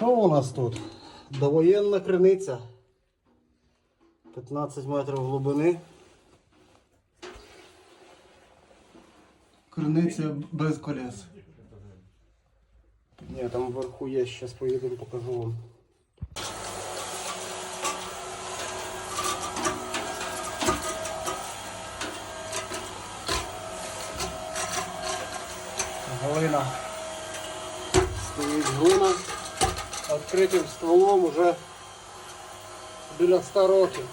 Що у нас тут? Довоєнна криниця. 15 метрів глибини. Криниця без колес. Ні, там вверху є, зараз поїдемо, покажу вам. Глина. Стоїть глина. Відкритим стволом уже біля 100 років.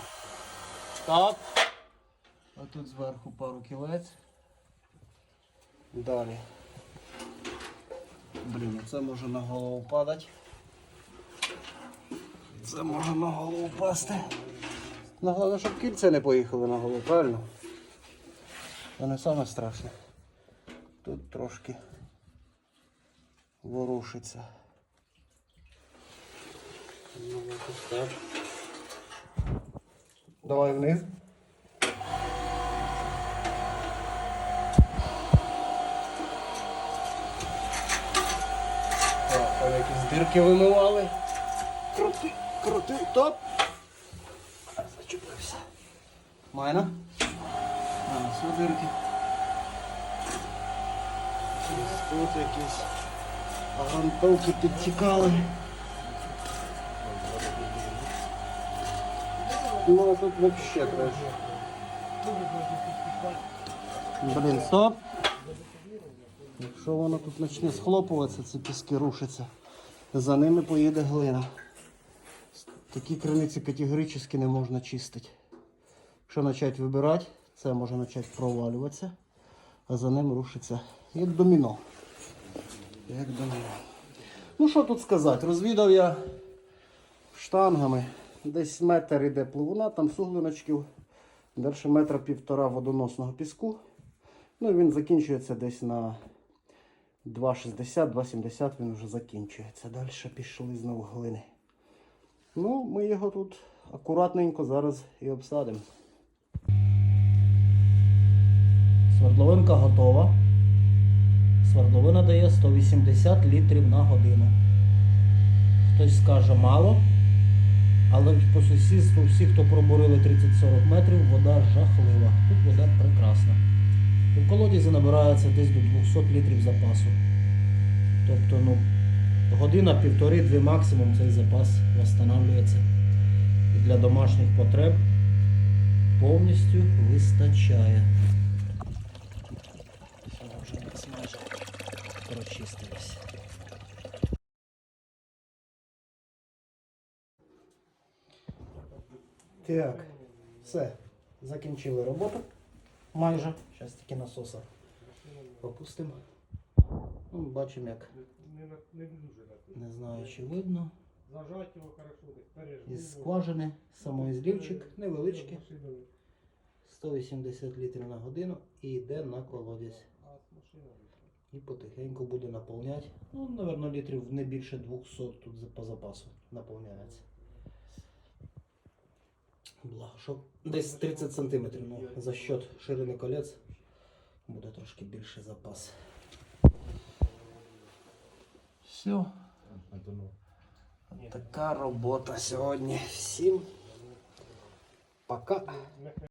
Так. А тут зверху пару кілець. Далі. Блін, це може на голову падати. Це може на голову пасти. Ну, головне, щоб кільця не поїхали на голову, правильно? Це не саме страшне. Тут трошки ворушиться. Давай вниз. Так, там якісь дирки вимивали. Крути, крути, топ. Зачепився. Майна. А, все дирки. Тут якісь грунтовки підтікали. Ну тут вообще трэш. Блін, стоп. Якщо воно тут почне схлопуватися, ці піски рушаться, за ними поїде глина. Такі криниці категорично не можна чистити. Якщо почати вибирати, це може почати провалюватися, а за ним рушиться як доміно. Як доміно. Ну що тут сказати? Розвідав я штангами. Десь метр іде пливуна, там суглиночків. Далі метра півтора водоносного піску. Ну і він закінчується десь на 2,60-2,70 він вже закінчується. Далі пішли знову глини. Ну, ми його тут акуратненько зараз і обсадимо. Свердловинка готова. Свердловина дає 180 літрів на годину. Хтось скаже мало, але по сусідству всі, хто пробурили 30-40 метрів, вода жахлива. Тут вода прекрасна. В колодязі набирається десь до 200 літрів запасу. Тобто, ну, година, півтори-дві максимум цей запас встановлюється. І для домашніх потреб повністю вистачає. Всього вже десь майже прочистилось. Так, все. Закінчили роботу. Майже. Зараз тільки насоса попустимо. Ну, бачимо як. Не, знаю, чи видно. Із скважини самоізлівчик невеличкий. 180 літрів на годину і йде на колодязь. І потихеньку буде наповняти. Ну, напевно, літрів не більше 200 тут по запасу наповняється. Благо, що десь 30 сантиметрів. Ну, за счет ширини колець буде трошки більший запас. Все. Така робота сьогодні. Всім пока.